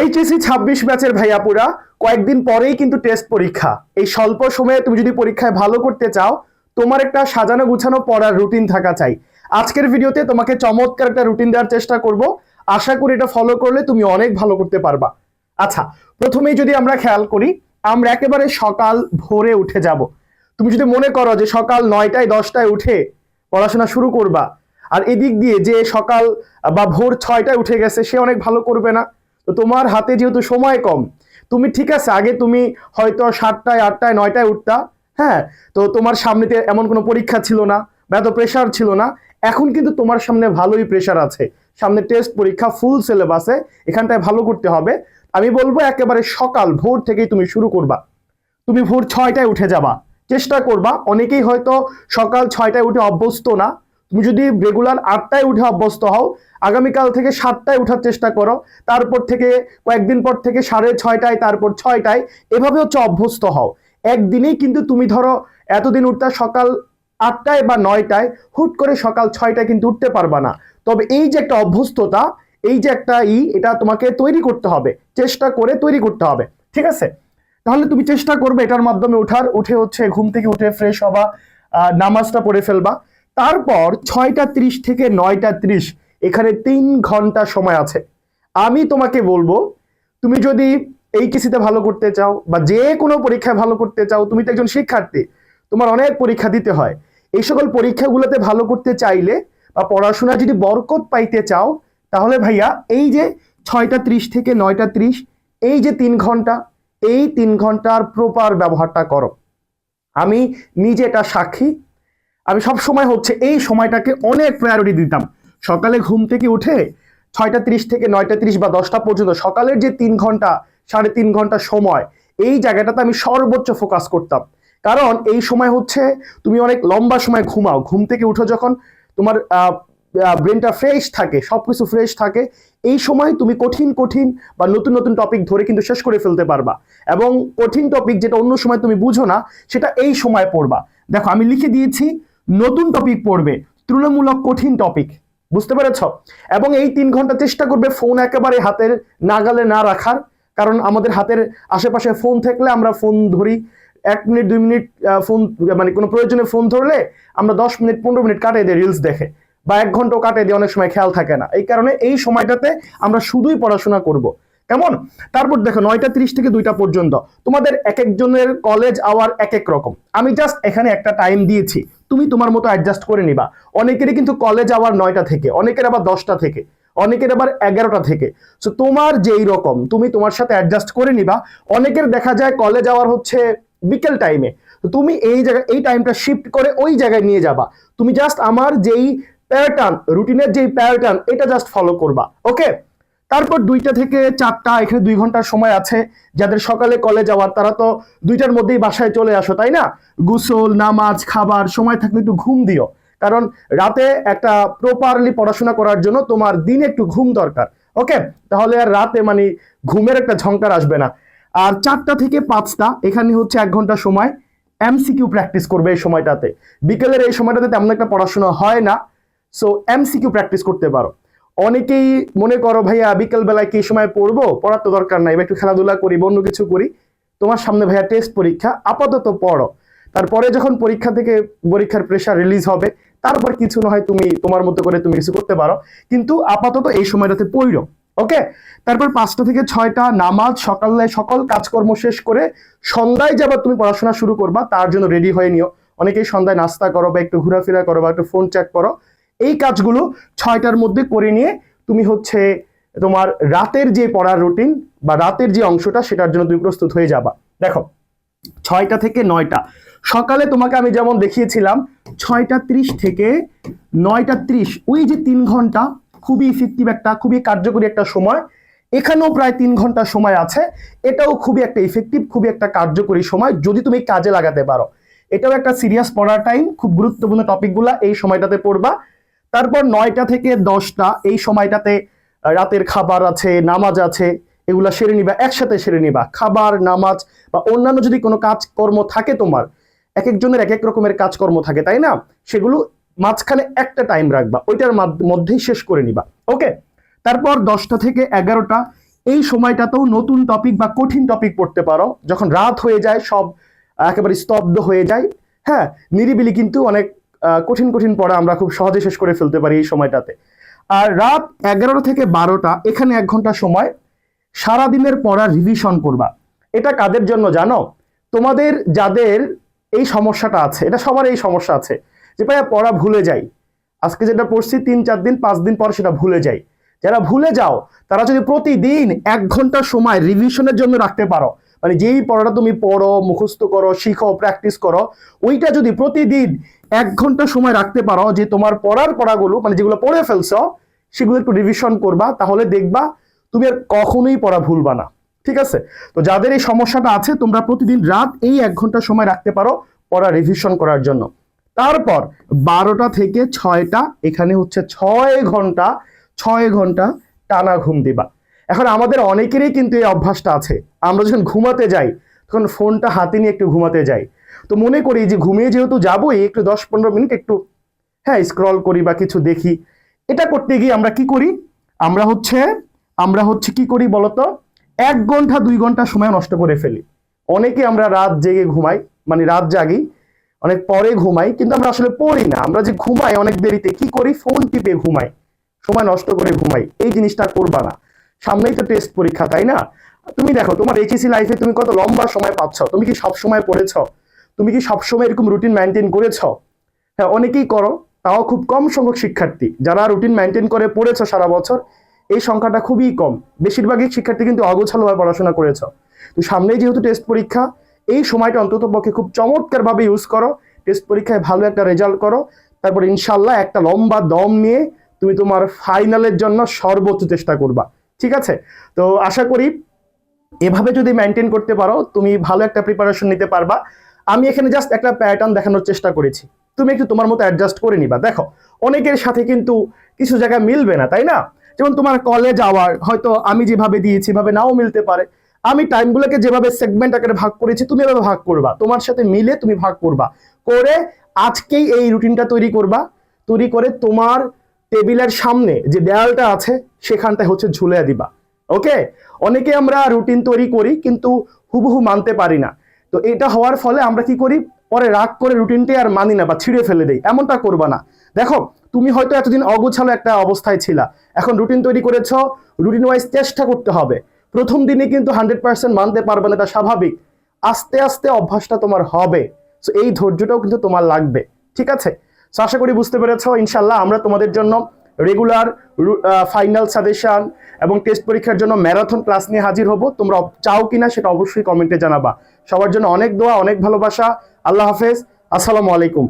HSC ছাব্বিশ ব্যাচের ভাইয়াপুরা, কয়েকদিন পরেই কিন্তু টেস্ট পরীক্ষা। এই স্বল্প সময়ে তুমি যদি পরীক্ষায় ভালো করতে চাও, তোমার একটা সাজানো গুছানো পড়ার রুটিন থাকা চাই। আজকের ভিডিওতে তোমাকে চমৎকার একটা রুটিন দেওয়ার চেষ্টা করব। আশা করি এটা ফলো করলে তুমি অনেক ভালো করতে পারবা। আচ্ছা প্রথমেই যদি আমরা খেয়াল করি, আমরা একেবারে সকাল ভোরে উঠে যাব। তুমি যদি মনে করো যে সকাল নয়টায়, দশটায় উঠে পড়াশোনা শুরু করবা, আর এদিক দিয়ে যে সকাল বা ভোর ছয়টায় উঠে গেছে, সে অনেক ভালো করবে না। তো তোমার হাতে যেহেতু সময় কম, তুমি ঠিক আছে, আগে তুমি হয়তো সাতটায়, আটটায়, নয়টায় উঠতা হ্যাঁ? তো তোমার সামনেতে এমন কোনো পরীক্ষা ছিল না, বা এত প্রেশার ছিল না, এখন কিন্তু তোমার সামনে ভালোই প্রেশার আছে। সামনে টেস্ট পরীক্ষা ফুল সিলেবাসে এখানটায় ভালো করতে হবে। আমি বলব একেবারে সকাল ভোর থেকেই তুমি শুরু করবা। তুমি ভোর ছয়টায় উঠে যাবা। চেষ্টা করবা, অনেকেই হয়তো সকাল ছয়টায় উঠে অভ্যস্ত না। তুমি যদি রেগুলার আটটায় উঠে অভ্যস্ত হও আগামীকাল থেকে সাতটায় উঠার চেষ্টা করো, তারপর থেকে কয়েকদিন পর থেকে সাড়ে ছয়টায়, তারপর ছয়টায়, এভাবে হচ্ছে অভ্যস্ত হও। একদিনেই কিন্তু তুমি ধরো এতদিন উঠতে সকাল আটটায় বা নয়টায়, হুট করে সকাল ছয়টায় কিন্তু উঠতে পারবা না। তবে এই যে একটা অভ্যস্ততা, এই যে একটা ই, এটা তোমাকে তৈরি করতে হবে, চেষ্টা করে তৈরি করতে হবে, ঠিক আছে? তাহলে তুমি চেষ্টা করবে এটার মাধ্যমে ওঠার উঠে হচ্ছে ঘুম থেকে উঠে ফ্রেশ হবা নামাজটা পড়ে ফেলবা। তারপর ছয়টা ত্রিশ থেকে নয়টা ত্রিশ এখানে তিন ঘণ্টা সময় আছে। আমি তোমাকে বলব, তুমি যদি এই কিসিতে ভালো করতে চাও বা যে কোনো পরীক্ষায় ভালো করতে চাও, তুমি তো একজন শিক্ষার্থী, তোমার অনেক পরীক্ষা দিতে হয়। এই সকল পরীক্ষাগুলোতে ভালো করতে চাইলে বা পড়াশোনা যদি বরকত পাইতে চাও, তাহলে ভাইয়া এই যে ছয়টা ত্রিশ থেকে নয়টা ত্রিশ, এই যে তিন ঘণ্টা, এই তিন ঘণ্টার প্রপার ব্যবহারটা করো। আমি নিজে এটা সাক্ষী। আমি সব সময় হচ্ছে এই সময়টাকে অনেক প্রায়োরিটি দিতাম। সকালে ঘুম থেকে উঠে ছয়টা ত্রিশ থেকে নয়টা ত্রিশ বা দশটা পর্যন্ত সকালের যে তিন ঘণ্টা, সাড়ে তিন ঘণ্টা সময়, এই জায়গাটাতে আমি সর্বোচ্চ ফোকাস করতাম। কারণ এই সময় হচ্ছে তুমি অনেক লম্বা সময় ঘুমাও। ঘুম থেকে উঠো যখন তোমার ব্রেনটা ফ্রেশ থাকে সব কিছু ফ্রেশ থাকে, এই সময় তুমি কঠিন কঠিন বা নতুন নতুন টপিক ধরে কিন্তু শেষ করে ফেলতে পারবা। এবং কঠিন টপিক যেটা অন্য সময় তুমি বুঝো না, সেটা এই সময় পড়বা। দেখো, আমি লিখে দিয়েছি, নতুন টপিক পড়বে তুলনামূলক কঠিন টপিক বুঝতে পেরেছ? এবং এই তিন ঘণ্টা চেষ্টা করবে ফোন একেবারে হাতের নাগালে না রাখার, কারণ আমাদের হাতের আশেপাশে ফোন থাকলে আমরা ফোন ধরি। এক মিনিট, দুই মিনিট ফোন মানে কোনো প্রয়োজনে ফোন ধরলে আমরা দশ মিনিট, পনেরো মিনিট কাটিয়ে দিই রিলস দেখে। বা এক ঘন্টাও কাটিয়ে দিই, অনেক সময় খেয়াল থাকে না। এই কারণে এই সময়টাতে আমরা শুধুই পড়াশোনা করব। কেমন? তারপর দেখো, নয়টা তিরিশ থেকে দুইটা পর্যন্ত। তোমাদের এক একজনের কলেজ আওয়ার এক এক রকম। আমি জাস্ট এখানে একটা টাইম দিয়েছি। তুমি তোমার মতো অ্যাডজাস্ট করে নিবা। অনেকেরই কিন্তু কলেজ আওয়ার নয়টা থেকে, অনেকের আবার দশটা থেকে, অনেকের আবার এগারোটা থেকে। সো তোমার যেই রকম, তুমি তোমার সাথে অ্যাডজাস্ট করে নিবা। অনেকের দেখা যায় কলেজ আওয়ার হচ্ছে বিকেল টাইমে তো তুমি এই জায়গায় এই টাইমটা শিফট করে ওই জায়গায় নিয়ে যাবা। তুমি জাস্ট আমার যেই প্যাটার্ন রুটিনের যেই প্যাটার্ন এটা জাস্ট ফলো করবা। ওকে তারপর দুইটা থেকে চারটা, এখানে দুই ঘণ্টার সময় আছে। যাদের সকালে কলেজ যাওয়ার, তারা তো দুইটার মধ্যেই বাসায় চলে আসো, তাই না? গুসল, নামাজ, খাবার, সময় থাকলে একটু ঘুম দিও। কারণ রাতে একটা প্রপারলি পড়াশোনা করার জন্য তোমার দিনে একটু ঘুম দরকার। ওকে তাহলে আর রাতে মানে ঘুমের একটা ঝঙ্কার আসবে না। আর চারটা থেকে পাঁচটা, এখানে হচ্ছে এক ঘণ্টা সময়। এমসিকিউ প্র্যাকটিস করবে এই সময়টাতে। বিকেলের এই সময়টাতে তেমন একটা পড়াশোনা হয় না। সো এমসিকিউ প্র্যাকটিস করতে পারো। অনেকেই মনে করো, ভাইয়া বিকেল বেলায় কি সময় পড়ব? পড়ার তো দরকার নাই বা একটু খেলাধুলা করি অন্য কিছু করি। তোমার সামনে ভাইয়া টেস্ট পরীক্ষা, আপাতত পড়ো। তারপরে যখন পরীক্ষা থেকে পরীক্ষার প্রেশার রিলিজ হবে তারপর কিছু না হয় তুমি, তোমার মতো করে তুমি কিছু করতে পারো। কিন্তু আপাতত এই সময়টাতে পড়ো, ওকে? তারপর পাঁচটা থেকে ছয়টা নামাজ, সকালে সকল কাজকর্ম শেষ করে সন্ধ্যায় যাবার তুমি পড়াশোনা শুরু করবা, তার জন্য রেডি হয়ে নিও। অনেকেই সন্ধ্যায় নাস্তা করো বা একটু ঘোরাফেরা করো বা একটু ফোন চেক করো। এই কাজগুলো ছয়টার মধ্যে করে নিয়ে তুমি হচ্ছে তোমার রাতের যে পড়ার রুটিন বা রাতের যে অংশটা সেটার জন্য তুমি প্রস্তুত হয়ে যাবা। দেখো, ছয়টা থেকে নয়টা। সকালে তোমাকে আমি যেমন দেখিয়েছিলাম, ছয়টা ত্রিশ থেকে নয়টা ত্রিশ, ওই যে তিন ঘণ্টা খুবই ইফেক্টিভ একটা, খুবই কার্যকরী একটা সময়। এখানেও প্রায় তিন ঘণ্টা সময় আছে। এটাও খুবই একটা ইফেক্টিভ খুবই একটা কার্যকরী সময় যদি তুমি কাজে লাগাতে পারো। এটাও একটা সিরিয়াস পড়ার টাইম খুব গুরুত্বপূর্ণ টপিকগুলা এই সময়টাতে পড়বা। তারপর নয়টা থেকে দশটা, এই সময়টাতে রাতের খাবার আছে, নামাজ আছে, এগুলা সেরে নিবা, একসাথে সেরে নিবা। খাবার, নামাজ বা অন্যান্য যদি কোনো কাজকর্ম থাকে তোমার এক একজনের এক এক রকমের কাজকর্ম থাকে, তাই না? সেগুলো মাঝখানে একটা টাইম রাখবা, ওইটার মধ্যেই শেষ করে নিবা ওকে তারপর দশটা থেকে এগারোটা, এই সময়টাতেও নতুন টপিক বা কঠিন টপিক পড়তে পারো। যখন রাত হয়ে যায়, সব একেবারে স্তব্ধ হয়ে যায় হ্যাঁ? নিরিবিলি কিন্তু অনেক কঠিন কঠিন পড়া আমরা খুব সহজে শেষ করে ফেলতে পারি এই সময়টাতে। আর রাত এগারোটা থেকে বারোটা, এখানে এক ঘণ্টা সময়, সারাদিনের পড়া রিভিশন করবা। এটা কাদের জন্য জানো? তোমাদের যাদের এই সমস্যাটা আছে, এটা সবার এই সমস্যা আছে, যে ভাইয়া পড়া ভুলে যাই। আজকে যেটা পড়ছি তিন, চার দিন, পাঁচ দিন পর সেটা ভুলে যাই। যারা ভুলে যাও, তারা যদি প্রতিদিন এক ঘণ্টা সময় রিভিশনের জন্য রাখতে পারো মানে যেই পড়াটা তুমি পড়ো, মুখস্থ করো, শিখো প্র্যাকটিস করো, ওইটা যদি প্রতিদিন এক ঘণ্টা সময় রাখতে পারো যে তোমার পড়ার পড়াগুলো মানে যেগুলো পড়ে ফেলছো, সেগুলো একটু রিভিশন করবা, তাহলে দেখবা তুমি আর কখনোই পড়া ভুলবা না। ঠিক আছে? তো যাদের এই সমস্যাটা আছে, তোমরা প্রতিদিন রাত এই এক ঘণ্টা সময় রাখতে পারো পড়া রিভিশন করার জন্য। তারপর বারোটা থেকে ছয়টা, এখানে হচ্ছে ছয় ঘণ্টা ছয় ঘণ্টা টানা ঘুম দিবা। এখন আমাদের অনেকেরই কিন্তু এই অভ্যাসটা আছে। আমরা যখন ঘুমাতে যাই, তখন ফোনটা হাতে নিয়ে একটু ঘুমাতে যাই। তো মনে করি যে ঘুমিয়ে যেহেতু যাবোই, একটু দশ পনেরো মিনিট একটু হ্যাঁ স্ক্রল করি বা কিছু দেখি। এটা করতে গিয়ে আমরা কি করি? আমরা হচ্ছে আমরা হচ্ছে কি করি বলতো? এক ঘণ্টা, দুই ঘণ্টা সময় নষ্ট করে ফেলি। অনেকে আমরা রাত জেগে ঘুমাই মানে রাত জাগি, অনেক পরে ঘুমাই, কিন্তু আমরা আসলে পড়ি না। আমরা যে ঘুমাই অনেক দেরিতে, কি করি? ফোন টিপে ঘুমাই। সময় নষ্ট করে ঘুমাই। এই জিনিসটা করবা না। সামনেই তো টেস্ট পরীক্ষা, তাই না? তুমি দেখো, তোমার এইচএসি লাইফে তুমি কত লম্বা সময় পাচ্ছ? তুমি কি সব সময় পড়েছ? তুমি কি সব সময় এরকম রুটিন মেনটেন করেছ? হ্যাঁ অনেকেই করো, তাও খুব কম সংখ্যক শিক্ষার্থী। যারা রুটিন মেনটেন করে পড়েছ সারা বছর, এই সংখ্যাটা খুবই কম। বেশিরভাগই শিক্ষার্থী কিন্তু অগোছালোভাবে পড়াশোনা করেছ। তো সামনেই যেহেতু টেস্ট পরীক্ষা, এই সময়টা অন্তত পক্ষে খুব চমৎকারভাবে ইউজ করো। টেস্ট পরীক্ষায় ভালো একটা রেজাল্ট করো। তারপর ইনশাল্লাহ একটা লম্বা দম নিয়ে তুমি তোমার ফাইনালের জন্য সর্বোচ্চ চেষ্টা করবা। ঠিক আছে? তো আশা করি এভাবে যদি মেনটেন করতে পারো, তুমি ভালো একটা প্রিপারেশন নিতে পারবা। আমি এখানে জাস্ট একটা প্যাটার্ন দেখানোর চেষ্টা করেছি। তুমি একটু তোমার মতো অ্যাডজাস্ট করে নিবা। দেখো, অনেকের সাথে কিন্তু কিছু জায়গায় মিলবে না, তাই না? যেমন তোমার কলেজ আওয়ার হয়তো আমি যেভাবে দিয়েছি, এভাবে নাও মিলতে পারে। আমি টাইমগুলোকে যেভাবে সেগমেন্ট আকারে ভাগ করেছি, তুমি এভাবে ভাগ করবা। তোমার সাথে মিলে তুমি ভাগ করবা। করে আজকেই এই রুটিনটা তৈরি করবা। তৈরি করে তোমার টেবিলের সামনে যে দেয়ালটা আছে, সেখানটায় হচ্ছে ঝুলে দিবা। ওকে? অনেকে আমরা রুটিন তৈরি করি, কিন্তু হুবহু মানতে পারি না। তো এটা হওয়ার ফলে আমরা কি করি? পরে রাগ করে রুটিনটাই আর মানি না বা ছিঁড়ে ফেলে দেই। এমনটা করবা না। দেখো, তুমি হয়তো এতদিন অগোছালো একটা অবস্থায় ছিলা। এখন রুটিন তৈরি করেছ রুটিন ওয়াইজ চেষ্টা করতে হবে। প্রথম দিনে কিন্তু হান্ড্রেড পার্সেন্ট মানতে পারবে না এটা স্বাভাবিক। আস্তে আস্তে অভ্যাসটা তোমার হবে। সো এই ধৈর্যটাও কিন্তু তোমার লাগবে। ঠিক আছে? সো আশা করি বুঝতে পেরেছ ইনশাল্লাহ আমরা তোমাদের জন্য রেগুলার ফাইনাল সাজেশন এবং টেস্ট পরীক্ষার জন্য ম্যারাথন ক্লাস নিয়ে হাজির হব। তোমরা চাও কিনা সেটা অবশ্যই কমেন্টে জানাবা। সবার জন্য অনেক দোয়া, অনেক ভালোবাসা। আল্লাহ হাফেজ। আসসালামু আলাইকুম।